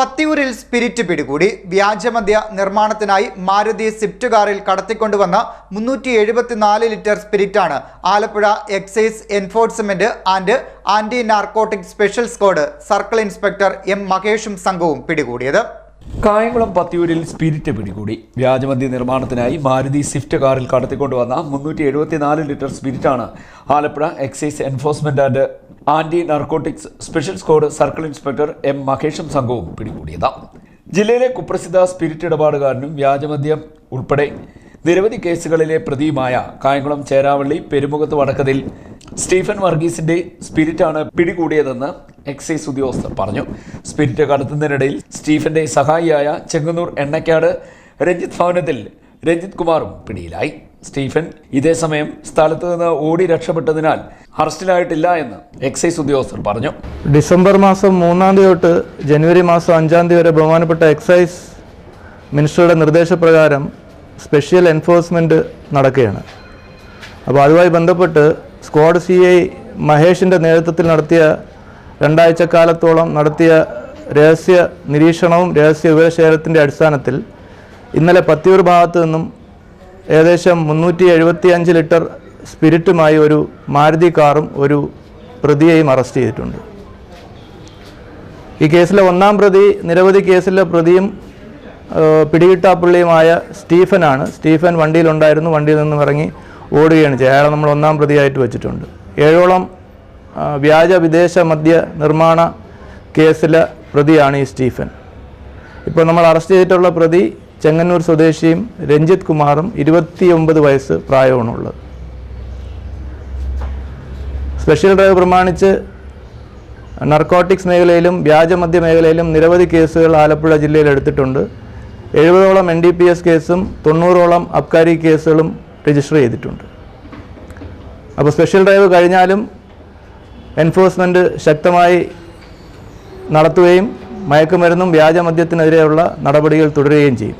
പത്തിയൂരിൽ spirit പിടികൂടി. വ്യാജമദ്യ നിർമ്മാണത്തിനായി Maruti Swift കാറിൽ കടത്തിക്കൊണ്ടുവന്ന മുന്നൂറ്റി എഴുപത്തിനാല് litre സ്പിരിറ്റാണ് Alappuzha excise enforcement and anti narcotic special squad circle inspector M മഹേഷും സംഘവും പിടികൂടിയത്. കായംകുളം പത്തിയൂരിൽ സ്പിരിറ്റ് പിടികൂടി. വ്യാജമദ്യ നിർമ്മാണത്തിനായി മാരുതി സ്വിഫ്റ്റ് കാറിൽ കടത്തിക്കൊണ്ടുവന്ന മുന്നൂറ്റി എഴുപത്തിനാല് litre സ്പിരിറ്റാണ് Alappuzha excise enforcement and anti narcotics special squad circle inspector M മഹേഷും സംഘവും പിടികൂടിയത്. ജില്ലയിലെ കുപ്രസിദ്ധ സ്പിരിറ്റ് ഇടപാടുകാരനും വ്യാജമദ്യം ഉൾപ്പെടെ നിരവധി കേസുകളിലെ പ്രതിയുമായ കായംകുളം ചേരാവള്ളി പെരുമുഖത്ത് വടക്കതിൽ സ്റ്റീഫൻ വർഗീസിന്റെ സ്പിരിറ്റാണ് പിടികൂടിയതെന്ന് എക്സൈസ് ഉദ്യോഗസ്ഥർ പറഞ്ഞു. സ്പിരിറ്റ് കടത്തുന്നതിനിടയിൽ സ്റ്റീഫന്റെ സഹായിയായ ചെങ്ങന്നൂർ എണ്ണക്കാട് രഞ്ജിത്ത് ഭവനത്തിൽ രഞ്ജിത്ത് കുമാറും പിടിയിലായി. സ്റ്റീഫൻ ഇതേസമയം സ്ഥലത്ത് നിന്ന് ഓടി രക്ഷപ്പെട്ടതിനാൽ അറസ്റ്റിലായിട്ടില്ല എന്ന് എക്സൈസ് ഉദ്യോഗസ്ഥർ പറഞ്ഞു. ഡിസംബർ മാസം മൂന്നാം തീയതി തൊട്ട് ജനുവരി മാസം അഞ്ചാം തീയതി വരെ ബഹുമാനപ്പെട്ട എക്സൈസ് മിനിസ്റ്ററുടെ നിർദ്ദേശപ്രകാരം സ്പെഷ്യൽ എൻഫോഴ്സ്മെന്റ് നടക്കുകയാണ്. അപ്പോൾ അതുമായി ബന്ധപ്പെട്ട് സ്ക്വാഡ് സി ഐ മഹേഷിന്റെ നേതൃത്വത്തിൽ നടത്തിയ രണ്ടാഴ്ച കാലത്തോളം നടത്തിയ രഹസ്യ നിരീക്ഷണവും രഹസ്യ വിവരശേഖരത്തിന്റെ അടിസ്ഥാനത്തിൽ ഇന്നലെ പത്തിയൂർ ഭാഗത്തു നിന്നും ഏകദേശം മുന്നൂറ്റി എഴുപത്തി അഞ്ച് ലിറ്റർ സ്പിരിറ്റുമായി ഒരു മാരുതി കാറും ഒരു പ്രതിയെയും അറസ്റ്റ് ചെയ്തിട്ടുണ്ട്. ഈ കേസിലെ ഒന്നാം പ്രതി നിരവധി കേസിലെ പ്രതിയും പിടികിട്ടാപ്പുള്ളിയുമായ സ്റ്റീഫനാണ്. സ്റ്റീഫൻ വണ്ടിയിലുണ്ടായിരുന്നു വണ്ടിയിൽ നിന്നും ഇറങ്ങി ഓടുകയാണ് ചെയ്യുക അയാളെ നമ്മൾ ഒന്നാം പ്രതിയായിട്ട് വെച്ചിട്ടുണ്ട്. ഏഴോളം വ്യാജ വിദേശ മദ്യ നിർമ്മാണ കേസിലെ പ്രതിയാണ് ഈ സ്റ്റീഫൻ. ഇപ്പോൾ നമ്മൾ അറസ്റ്റ് ചെയ്തിട്ടുള്ള പ്രതി ചെങ്ങന്നൂർ സ്വദേശിയും രഞ്ജിത് കുമാറും ഇരുപത്തിയൊമ്പത് വയസ്സ് പ്രായമാണുള്ളത് സ്പെഷ്യൽ ഡ്രൈവ് പ്രമാണിച്ച് നർക്കോട്ടിക്സ് മേഖലയിലും വ്യാജമദ്യ മേഖലയിലും നിരവധി കേസുകൾ ആലപ്പുഴ ജില്ലയിൽ എടുത്തിട്ടുണ്ട്. എഴുപതോളം എൻ ഡി പി എസ് കേസും തൊണ്ണൂറോളം അബ്കാരി കേസുകളും രജിസ്റ്റർ ചെയ്തിട്ടുണ്ട്. അപ്പോൾ സ്പെഷ്യൽ ഡ്രൈവ് കഴിഞ്ഞാലും എൻഫോഴ്സ്മെന്റ് ശക്തമായി നടത്തുകയും മയക്കുമരുന്നും വ്യാജമദ്യത്തിനെതിരെയുള്ള നടപടികൾ തുടരുകയും ചെയ്യും.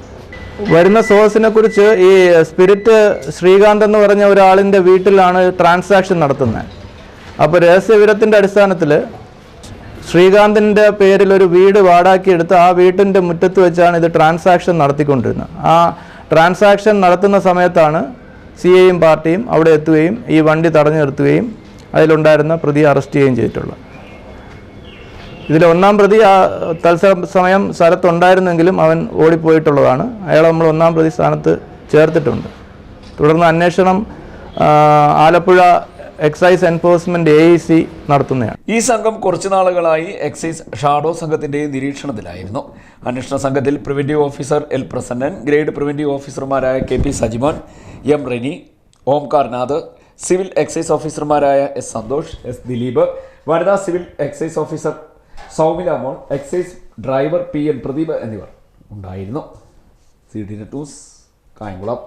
വരുന്ന സോഴ്സിനെക്കുറിച്ച് ഈ സ്പിരിറ്റ് ശ്രീകാന്ത് എന്ന് പറഞ്ഞ ഒരാളിന്റെ വീട്ടിലാണ് ട്രാൻസാക്ഷൻ നടത്തുന്നത്. അപ്പോൾ രഹസ്യവിവരത്തിന്റെ അടിസ്ഥാനത്തിൽ ശ്രീകാന്തിന്റെ പേരിൽ ഒരു വീട് വാടാക്കിയെടുത്ത് ആ വീട്ടിന്റെ മുറ്റത്ത് വെച്ചാണ് ഇത് ട്രാൻസാക്ഷൻ നടത്തിക്കൊണ്ടിരുന്നത്. ആ ട്രാൻസാക്ഷൻ നടത്തുന്ന സമയത്താണ് സി എയും പാർട്ടിയും അവിടെ എത്തുകയും ഈ വണ്ടി തടഞ്ഞു നിർത്തുകയും അതിലുണ്ടായിരുന്ന പ്രതിയെ അറസ്റ്റ് ചെയ്യുകയും ചെയ്തിട്ടുള്ളത്. ഇതിൽ ഒന്നാം പ്രതി ആ തത്സമയം സ്ഥലത്തുണ്ടായിരുന്നെങ്കിലും അവൻ ഓടിപ്പോയിട്ടുള്ളതാണ്. അയാളെ നമ്മൾ ഒന്നാം പ്രതി സ്ഥാനത്ത് ചേർത്തിട്ടുണ്ട്. തുടർന്ന് അന്വേഷണം Alappuzha excise enforcement A C നടത്തുന്നതാണ് ഈ സംഘം കുറച്ചു നാളുകളായി എക്സൈസ് ഷാഡോ സംഘത്തിന്റെ നിരീക്ഷണത്തിലായിരുന്നു. അന്വേഷണ സംഘത്തിൽ preventive officer L Prasannan grade preventive ഓഫീസർമാരായ K P Sajimon M Reni Omkarnath civil excise ഓഫീസർമാരായ എസ് സന്തോഷ് എസ് ദിലീപ് വനിതാ civil excise officer Saumila Mol excise driver P N Pradeep എന്നിവർ ഉണ്ടായിരുന്നു. C D news Kayamkulam.